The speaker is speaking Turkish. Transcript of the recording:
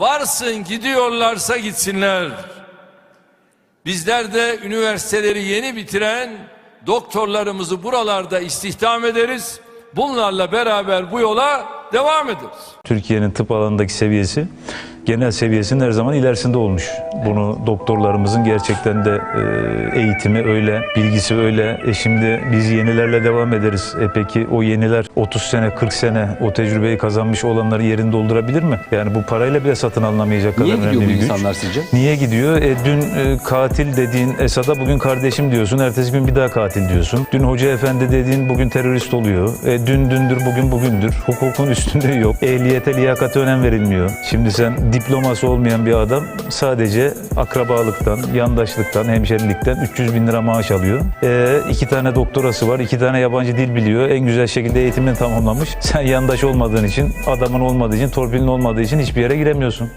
Varsın gidiyorlarsa gitsinler. Bizler de üniversiteleri yeni bitiren doktorlarımızı buralarda istihdam ederiz. Bunlarla beraber bu yola devam ederiz. Türkiye'nin tıp alanındaki seviyesi genel seviyesinin her zaman ilerisinde olmuş. Bunu doktorlarımızın gerçekten de e, eğitimi öyle, bilgisi öyle. E şimdi biz yenilerle devam ederiz. E peki o yeniler 30 sene, 40 sene o tecrübeyi kazanmış olanları yerini doldurabilir mi? Yani bu parayla bile satın alınamayacak kadar Niye önemli bir güç. insanlar sizce? Niye gidiyor? E, dün e, katil dediğin Esad'a bugün kardeşim diyorsun. Ertesi gün bir daha katil diyorsun. Dün hoca efendi dediğin bugün terörist oluyor. E, dün dündür bugün bugündür. Hukukun üstünlüğü yok. Ehliyete liyakate önem verilmiyor. Şimdi sen diploması olmayan bir adam sadece akrabalıktan, yandaşlıktan, hemşerilikten 300 bin lira maaş alıyor. E, iki tane doktorası var. iki tane yabancı dil biliyor. En güzel şekilde eğitimini tamamlamış. Sen yandaş olmadığın için, adamın olmadığı için, torpilin olmadığı için hiçbir yere giremiyorsun.